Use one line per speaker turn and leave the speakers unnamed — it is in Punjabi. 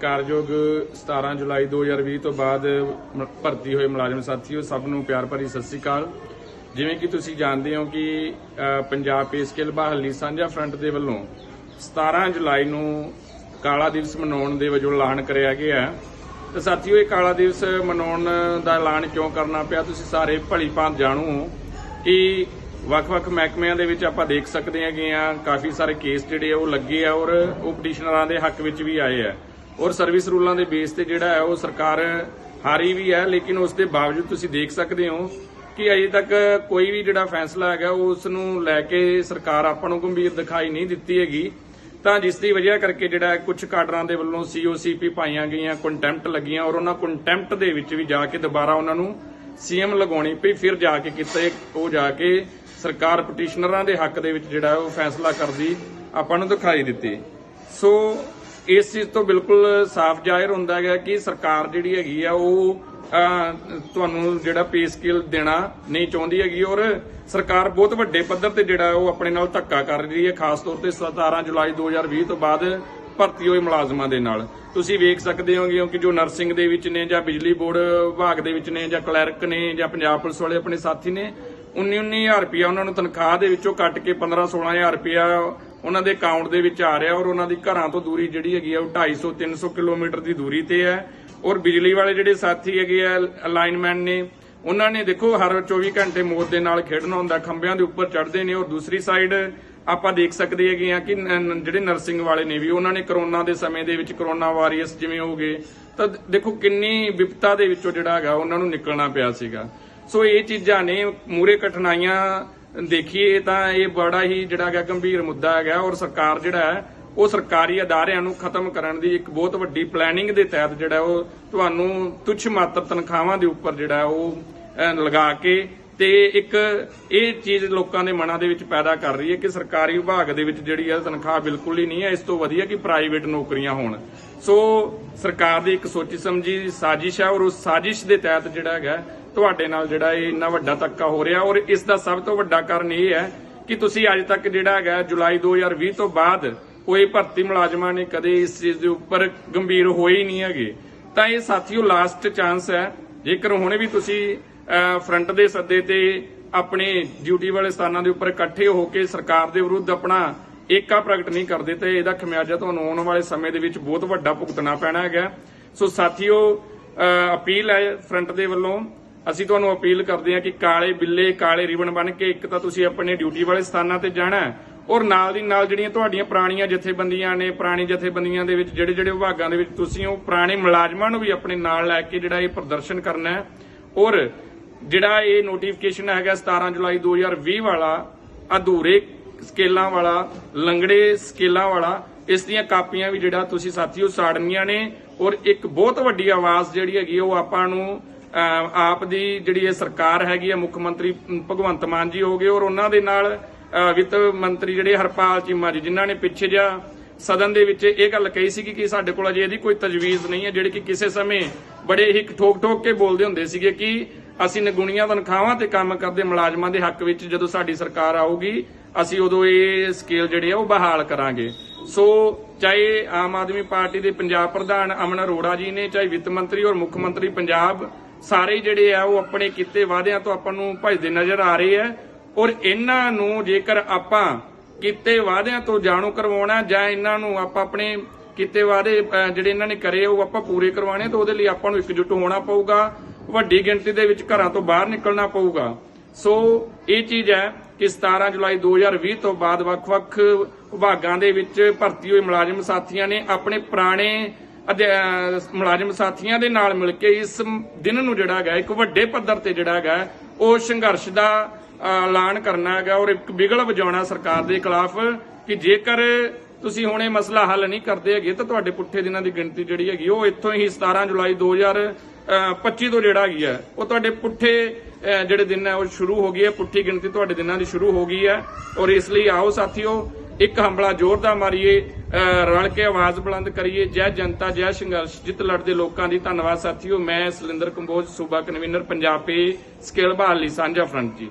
ਕਾਰਜੋਗ 17 ਜੁਲਾਈ 2020 ਤੋਂ ਬਾਅਦ ਭਰਤੀ ਹੋਏ ਮੁਲਾਜ਼ਮ ਸਾਥੀਓ, ਸਭ ਨੂੰ ਪਿਆਰ ਭਰੀ ਸਤਿ ਸ੍ਰੀ ਅਕਾਲ ਜਿਵੇਂ ਕਿ ਤੁਸੀਂ ਜਾਣਦੇ ਹੋ ਕਿ ਪੰਜਾਬ ਪੇ ਸਕੇਲ ਬਹਾਲੀ ਸਾਂਝਾ ਫਰੰਟ ਦੇ ਵੱਲੋਂ 17 ਜੁਲਾਈ ਨੂੰ ਕਾਲਾ ਦਿਵਸ ਮਨਾਉਣ ਦੇ ਵਜੋਂ ਐਲਾਨ ਕਰਿਆ ਗਿਆ ਹੈ। ਤੇ ਸਾਥੀਓ, ਇਹ ਕਾਲਾ ਦਿਵਸ ਮਨਾਉਣ ਦਾ ਐਲਾਨ ਕਿਉਂ ਕਰਨਾ ਪਿਆ, ਤੁਸੀਂ ਸਾਰੇ ਭਲੀ ਭਾਂਤ ਜਾਣੂ ਹੋ ਕਿ ਵੱਖ-ਵੱਖ ਮਹਿਕਮਿਆਂ ਦੇ ਵਿੱਚ ਆਪਾਂ ਦੇਖ ਸਕਦੇ ਹੈਗੇ ਆ ਕਾਫੀ ਸਾਰੇ ਕੇਸ ਜਿਹੜੇ ਆ ਉਹ ਲੱਗੇ ਆ ਔਰ ਉਹ ਪਟੀਸ਼ਨਰਾਂ ਦੇ ਹੱਕ ਵਿੱਚ ਵੀ ਆਏ ਆ ਔਰ ਸਰਵਿਸ ਰੂਲਾਂ ਦੇ ਬੇਸ ਤੇ ਜਿਹੜਾ ਹੈ, ਉਹ ਸਰਕਾਰ ਹਾਰੀ ਵੀ ਹੈ, ਲੇਕਿਨ ਉਸ ਦੇ ਬਾਵਜੂਦ ਤੁਸੀਂ ਦੇਖ ਸਕਦੇ ਹੋ ਕਿ ਅਜੇ ਤੱਕ ਕੋਈ ਵੀ ਜਿਹੜਾ ਫੈਸਲਾ ਹੈਗਾ ਉਸ ਨੂੰ ਲੈ ਕੇ ਸਰਕਾਰ ਆਪਾਂ ਨੂੰ ਗੰਭੀਰ ਦਿਖਾਈ ਨਹੀਂ ਦਿੱਤੀ ਹੈਗੀ। ਤਾਂ ਜਿਸ ਦੀ ਵਜ੍ਹਾ ਕਰਕੇ ਜਿਹੜਾ ਕੁਝ ਕਾਡਰਾਂ ਦੇ ਵੱਲੋਂ ਸੀਓਸੀਪੀ ਪਾਈਆਂ ਗਈਆਂ ਕੰਟੈਂਪਟ ਲੱਗੀਆਂ ਔਰ ਉਹਨਾਂ ਕੰਟੈਂਪਟ ਦੇ ਵਿੱਚ ਵੀ ਜਾ ਕੇ ਦੁਬਾਰਾ ਉਹਨਾਂ ਨੂੰ ਸੀਐਮ ਲਗਾਉਣੀ ਪਈ, ਫਿਰ ਜਾ ਕੇ ਕਿਤੇ ਉਹ ਜਾ ਕੇ ਸਰਕਾਰ ਪਟੀਸ਼ਨਰਾਂ ਦੇ ਹੱਕ ਦੇ ਵਿੱਚ ਜਿਹੜਾ ਉਹ ਫੈਸਲਾ ਕਰਦੀ ਆਪਾਂ ਨੂੰ ਦਿਖਾਈ ਦਿੱਤੀ। ਸੋ ਇਸ ਚੀਜ਼ ਤੋਂ ਬਿਲਕੁਲ ਸਾਫ਼ ਜ਼ਾਹਿਰ ਹੁੰਦਾ ਹੈ ਕਿ ਸਰਕਾਰ ਜਿਹੜੀ ਹੈਗੀ ਆ ਉਹ ਤੁਹਾਨੂੰ ਜਿਹੜਾ ਪੇ ਸਕੇਲ ਦੇਣਾ ਨਹੀਂ ਚਾਹੁੰਦੀ ਹੈਗੀ ਔਰ ਸਰਕਾਰ ਬਹੁਤ ਵੱਡੇ ਪੱਧਰ ਤੇ ਜਿਹੜਾ ਉਹ ਆਪਣੇ ਨਾਲ ਧੱਕਾ ਕਰ ਰਹੀ ਹੈ, ਖਾਸ ਤੌਰ ਤੇ 17 ਜੁਲਾਈ 2020 ਤੋਂ ਬਾਅਦ ਭਰਤੀ ਹੋਏ ਮੁਲਾਜ਼ਮਾਂ ਦੇ ਨਾਲ। ਤੁਸੀਂ ਵੇਖ ਸਕਦੇ ਹੋਗੇ ਕਿ ਜੋ ਨਰਸਿੰਗ ਦੇ ਵਿੱਚ ਨੇ ਜਾਂ ਬਿਜਲੀ ਬੋਰਡ ਵਿਭਾਗ ਦੇ ਵਿੱਚ ਨੇ ਜਾਂ ਕਲਰਕ ਨੇ ਜਾਂ ਪੰਜਾਬ ਪੁਲਿਸ ਵਾਲੇ ਆਪਣੇ ਸਾਥੀ ਨੇ 19-19000 ਰੁਪਇਆ ਉਹਨਾਂ ਨੂੰ ਤਨਖਾਹ ਦੇ ਵਿੱਚੋਂ ਕੱਟ ਕੇ 15-16000 ਰੁਪਇਆ ਉਹਨਾਂ ਦੇ ਅਕਾਊਂਟ ਦੇ ਵਿੱਚ ਆ ਰਿਹਾ ਔਰ ਉਹਨਾਂ ਦੀ ਘਰਾਂ ਤੋਂ ਦੂਰੀ ਜਿਹੜੀ ਹੈਗੀ ਆ ਉਹ 250-300 ਕਿਲੋਮੀਟਰ ਦੀ ਦੂਰੀ ਤੇ ਹੈ। ਔਰ ਬਿਜਲੀ ਵਾਲੇ ਜਿਹੜੇ ਸਾਥੀ ਹੈਗੇ ਆ ਅਲਾਈਨਮੈਂਟ ਨੇ, ਉਹਨਾਂ ਨੇ ਦੇਖੋ ਹਰ 24 ਘੰਟੇ ਮੌਤ ਦੇ ਨਾਲ ਖੇਡਣਾ ਹੁੰਦਾ, ਖੰਭਿਆਂ ਦੇ ਉੱਪਰ ਚੜਦੇ ਨੇ। ਔਰ ਦੂਸਰੀ ਸਾਈਡ ਆਪਾਂ ਦੇਖ ਸਕਦੇ ਹੈਗੇ ਆ ਕਿ ਜਿਹੜੇ ਨਰਸਿੰਗ ਵਾਲੇ ਨੇ ਵੀ, ਉਹਨਾਂ ਨੇ ਕਰੋਨਾ ਦੇ ਸਮੇਂ ਦੇ ਵਿੱਚ ਕਰੋਨਾ ਵਾਰੀਅਰਸ ਜਿਵੇਂ ਹੋ ਗਏ, ਤਾਂ ਦੇਖੋ ਕਿੰਨੀ ਵਿਪਤਾ ਦੇ ਵਿੱਚੋਂ ਜਿਹੜਾ ਹੈਗਾ, ਉਹਨਾਂ ਨੂੰ ਨਿਕਲਣਾ ਪਿਆ ਸੀਗਾ। ਸੋ ਇਹ ਚੀਜ਼ਾਂ ਨੇ ਮੂਰੇ ਕਠਿਨਾਈਆਂ ਦੇਖੀਏ ਤਾਂ ਇਹ ਬੜਾ ਹੀ ਜਿਹੜਾ ਹੈਗਾ ਗੰਭੀਰ ਮੁੱਦਾ ਹੈਗਾ ਔਰ ਸਰਕਾਰ ਜਿਹੜਾ ਹੈ, ਉਹ ਸਰਕਾਰੀ ਅਦਾਰਿਆਂ ਨੂੰ ਖਤਮ ਕਰਨ ਦੀ ਇੱਕ ਬਹੁਤ ਵੱਡੀ ਪਲੈਨਿੰਗ ਦੇ ਤਹਿਤ ਜਿਹੜਾ ਉਹ ਤੁਹਾਨੂੰ ਤੁੱਛ ਮਾਤਰ ਤਨਖਾਹਾਂ ਦੇ ਉੱਪਰ ਜਿਹੜਾ ਉਹ ਲਗਾ ਕੇ ਤੇ ਇੱਕ ਇਹ ਚੀਜ਼ ਲੋਕਾਂ ਦੇ ਮਨਾਂ ਦੇ ਵਿੱਚ ਪੈਦਾ ਕਰ ਰਹੀ ਹੈ ਕਿ ਸਰਕਾਰੀ ਵਿਭਾਗ ਦੇ ਵਿੱਚ ਜਿਹੜੀ ਹੈ ਤਨਖਾਹ ਬਿਲਕੁਲ ਹੀ ਨਹੀਂ ਹੈ। ਇਸ ਤੋਂ ਵਧੀਆ ਕਿ ਪ੍ਰਾਈਵੇਟ ਨੌਕਰੀਆਂ ਹੋਣ। ਸੋ ਸਰਕਾਰ ਦੀ ਇੱਕ ਸੋਚੀ ਸਮਝੀ ਸਾਜ਼ਿਸ਼ ਹੈ ਔਰ ਉਸ ਸਾਜ਼ਿਸ਼ ਦੇ ਤਹਿਤ ਜਿਹੜਾ ਹੈਗਾ ਤੁਹਾਡੇ ਨਾਲ ਜਿਹੜਾ ਇਹ ਇੰਨਾ ਵੱਡਾ ਧੱਕਾ ਹੋ ਰਿਹਾ ਔਰ ਇਸ ਦਾ ਸਭ ਤੋਂ ਵੱਡਾ ਕਾਰਨ ਇਹ ਹੈ ਕਿ ਤੁਸੀਂ ਅੱਜ ਤੱਕ ਜਿਹੜਾ ਹੈਗਾ ਜੁਲਾਈ 2020 ਤੋਂ ਬਾਅਦ ਕੋਈ ਭਰਤੀ ਮੁਲਾਜ਼ਮਾਂ ਨੇ ਕਦੇ ਇਸ ਚੀਜ਼ ਦੇ ਉੱਪਰ ਗੰਭੀਰ ਹੋਏ ਹੀ ਨਹੀਂ ਹੈਗੇ। ਤਾਂ ਇਹ ਸਾਥੀਓ ਲਾਸਟ ਚਾਂਸ ਹੈ। ਜੇਕਰ ਹੁਣੇ ਵੀ ਤੁਸੀਂ ਫਰੰਟ ਦੇ ਸੱਦੇ ਤੇ ਆਪਣੇ ਡਿਊਟੀ ਵਾਲੇ ਸਥਾਨਾਂ ਦੇ ਉੱਪਰ ਇਕੱਠੇ ਹੋ ਕੇ ਸਰਕਾਰ ਦੇ ਵਿਰੁੱਧ ਆਪਣਾ ਏਕਾ ਪ੍ਰਗਟ ਨਹੀਂ ਕਰਦੇ ਤੇ ਇਹਦਾ ਖਮਿਆਜਾ ਤੁਹਾਨੂੰ ਆਉਣ ਵਾਲੇ ਸਮੇਂ ਦੇ ਵਿੱਚ ਬਹੁਤ ਵੱਡਾ ਭੁਗਤਣਾ ਪੈਣਾ ਹੈਗਾ। ਸੋ ਸਾਥੀਓ ਅਪੀਲ ਹੈ ਫਰੰਟ ਦੇ ਵੱਲੋਂ ਅਸੀਂ ਤੁਹਾਨੂੰ ਅਪੀਲ ਕਰਦੇ ਹਾਂ ਕਿ ਕਾਲੇ ਬਿੱਲੇ, ਕਾਲੇ ਰਿਬਨ ਬਣ ਕੇ ਇੱਕ ਤਾਂ ਤੁਸੀਂ ਆਪਣੇ ਡਿਊਟੀ ਵਾਲੇ ਸਥਾਨਾਂ ਤੇ ਜਾਣਾ ਔਰ ਨਾਲ ਦੀ ਨਾਲ ਜਿਹੜੀਆਂ ਤੁਹਾਡੀਆਂ ਪੁਰਾਣੀਆਂ ਜਥੇਬੰਦੀਆਂ ਨੇ, ਪੁਰਾਣੀ ਜਥੇਬੰਦੀਆਂ ਦੇ ਵਿੱਚ ਜਿਹੜੇ ਜਿਹੜੇ ਵਿਭਾਗਾਂ ਦੇ ਵਿੱਚ ਤੁਸੀਂ ਉਹ ਪੁਰਾਣੇ ਮੁਲਾਜ਼ਮਾਂ ਨੂੰ ਵੀ ਆਪਣੇ ਨਾਲ ਲੈ ਕੇ ਜਿਹੜਾ ਇਹ ਪ੍ਰਦਰਸ਼ਨ ਕਰਨਾ ਹੈ ਔਰ ਜਿਹੜਾ ਇਹ ਨੋਟੀਫਿਕੇਸ਼ਨ ਹੈਗਾ 17 ਜੁਲਾਈ 2020 ਵਾਲਾ, ਅਧੂਰੇ ਸਕੇਲਾਂ ਵਾਲਾ, ਲੰਗੜੇ ਸਕੇਲਾਂ ਵਾਲਾ, ਇਸ ਦੀਆਂ ਕਾਪੀਆਂ ਵੀ ਜਿਹੜਾ ਤੁਸੀਂ ਸਾਥੀਓ ਸਾੜਨੀਆਂ ਨੇ ਔਰ ਇੱਕ ਬਹੁਤ ਵੱਡੀ ਆਵਾਜ਼ ਜਿਹੜੀ ਹੈਗੀ ਉਹ ਆਪਾਂ ਨੂੰ ਆਪ ਦੀ ਜਿਹੜੀ ਇਹ ਸਰਕਾਰ ਹੈਗੀ ਹੈ, ਮੁੱਖ ਮੰਤਰੀ ਭਗਵੰਤ ਮਾਨ ਜੀ ਹੋਗੇ ਔਰ ਉਹਨਾਂ ਦੇ ਨਾਲ ਵਿੱਤ ਮੰਤਰੀ ਜਿਹੜੇ ਹਰਪਾਲ ਚੀਮਾ ਜੀ, ਜਿਨ੍ਹਾਂ ਨੇ ਪਿੱਛੇ ਜਿਹਾ ਸਦਨ ਦੇ ਵਿੱਚ ਇਹ ਗੱਲ ਕਹੀ ਸੀ ਕਿ ਸਾਡੇ ਕੋਲ ਅਜੇ ਇਹਦੀ ਕੋਈ ਤਜਵੀਜ਼ ਨਹੀਂ ਹੈ, ਜਿਹੜੀ ਕਿ ਕਿਸੇ ਸਮੇਂ ਬੜੇ ਹੀ ਠੋਕ ਠੋਕ ਕੇ ਬੋਲਦੇ ਹੁੰਦੇ ਸੀਗੇ ਕਿ ਅਸੀਂ ਨਗੁਣੀਆਂ ਤਨਖਾਹਾਂ ਤੇ ਕੰਮ ਕਰਦੇ, ਮੁਲਾਜ਼ਮਾਂ ਦੇ ਹੱਕ ਵਿੱਚ ਜਦੋਂ ਸਾਡੀ ਸਰਕਾਰ ਆਊਗੀ, ਅਸੀਂ ਉਦੋਂ ਇਹ ਸਕੇਲ ਜਿਹੜੇ ਆ ਉਹ ਬਹਾਲ ਕਰਾਂਗੇ। ਸੋ ਚਾਹੇ ਆਮ ਆਦਮੀ ਪਾਰਟੀ ਦੇ ਪੰਜਾਬ ਪ੍ਰਧਾਨ ਅਮਨ ਅਰੋੜਾ ਜੀ ਨੇ, ਚਾਹੇ ਵਿੱਤ ਮੰਤਰੀ ਔਰ ਮੁੱਖ ਮੰਤਰੀ ਪੰਜਾਬ ਸਾਰੇ ਹੀ ਜਿਹੜੇ ਆ ਉਹ ਆਪਣੇ ਕੀਤੇ ਵਾਅਦਿਆਂ ਤੋਂ ਆਪਾਂ ਨੂੰ ਭਜਦੇ ਨਜ਼ਰ ਆ ਰਹੇ ਆ। ਔਰ ਇਹਨਾਂ ਨੂੰ ਜੇਕਰ ਆਪਾਂ ਕੀਤੇ ਵਾਅਦਿਆਂ ਤੋਂ ਜਾਣੂ ਕਰਵਾਉਣਾ ਜਾਂ ਇਹਨਾਂ ਨੂੰ ਆਪਾਂ ਆਪਣੇ ਕੀਤੇ ਵਾਅਦੇ ਜਿਹੜੇ ਇਹਨਾਂ ਨੇ ਕਰੇ ਉਹ ਆਪਾਂ ਪੂਰੇ ਕਰਵਾਉਣੇ ਤਾਂ ਉਹਦੇ ਲਈ ਆਪਾਂ ਨੂੰ ਇਕਜੁੱਟ ਹੋਣਾ ਪਊਗਾ। ਵੱਡੀ ਗਿਣਤੀ ਦੇ ਵਿੱਚ ਘਰਾਂ ਤੋਂ ਬਾਹਰ ਨਿਕਲਣਾ ਪਊਗਾ। ਸੋ ਇਹ ਚੀਜ਼ ਹੈ ਕਿ 17 ਜੁਲਾਈ 2020 ਤੋਂ ਬਾਅਦ ਵੱਖ-ਵੱਖ ਵਿਭਾਗਾਂ ਦੇ ਵਿੱਚ ਭਰਤੀ ਹੋਏ ਮੁਲਾਜ਼ਮ ਸਾਥੀਆਂ ਨੇ ਆਪਣੇ ਪੁਰਾਣੇ ਮੁਲਾਜ਼ਮ ਸਾਥੀਆਂ ਦੇ ਨਾਲ ਮਿਲ ਕੇ ਇਸ ਦਿਨ ਨੂੰ ਜਿਹੜਾ ਹੈਗਾ, ਇੱਕ ਵੱਡੇ ਪੱਧਰ ਤੇ ਜਿਹੜਾ ਹੈਗਾ, ਉਹ ਸੰਘਰਸ਼ ਦਾ ਐਲਾਨ ਕਰਨਾ ਹੈਗਾ ਔਰ ਇੱਕ ਬਿਗਲ ਵਜਾਉਣਾ ਸਰਕਾਰ ਦੇ ਖਿਲਾਫ ਕਿ ਜੇਕਰ ਤੁਸੀਂ ਹੁਣ ਇਹ ਮਸਲਾ ਹੱਲ ਨਹੀਂ ਕਰਦੇ ਹੈਗੇ ਤਾਂ ਤੁਹਾਡੇ ਪੁੱਠੇ ਦਿਨਾਂ ਦੀ ਗਿਣਤੀ ਜਿਹੜੀ ਹੈਗੀ, ਉਹ ਇੱਥੋਂ ਹੀ 17 ਜੁਲਾਈ 2025 ਤੋਂ ਜਿਹੜਾ ਹੈਗੀ ਹੈ, ਉਹ ਤੁਹਾਡੇ ਪੁੱਠੇ ਜਿਹੜੇ ਦਿਨ ਹੈ ਉਹ ਸ਼ੁਰੂ ਹੋ ਗਈ ਹੈ, ਪੁੱਠੀ ਗਿਣਤੀ ਤੁਹਾਡੇ ਦਿਨਾਂ ਦੀ ਸ਼ੁਰੂ ਹੋ ਗਈ ਹੈ ਔਰ ਇਸ ਲਈ ਆਓ ਸਾਥੀਓ ਇੱਕ ਹੰਬਲਾ ਜ਼ੋਰਦਾਰ ਮਾਰੀਏ ਰਲ ਕੇ ਆਵਾਜ਼ ਬੁਲੰਦ ਕਰੀਏ, ਜੈ ਜਨਤਾ, ਜੈ ਸੰਘਰਸ਼, ਜਿੱਤ ਲੜਦੇ ਲੋਕਾਂ ਦੀ ਧੰਨਵਾਦ, ਸਾਥੀਓ, ਮੈਂ ਸਲਿੰਦਰ ਕੰਬੋਜ, ਸੂਬਾ ਕਨਵੀਨਰ, ਪੰਜਾਬ ਪੇ ਸਕੇਲ ਬਹਾਲੀ ਸਾਂਝਾ ਫਰੰਟ ਜੀ।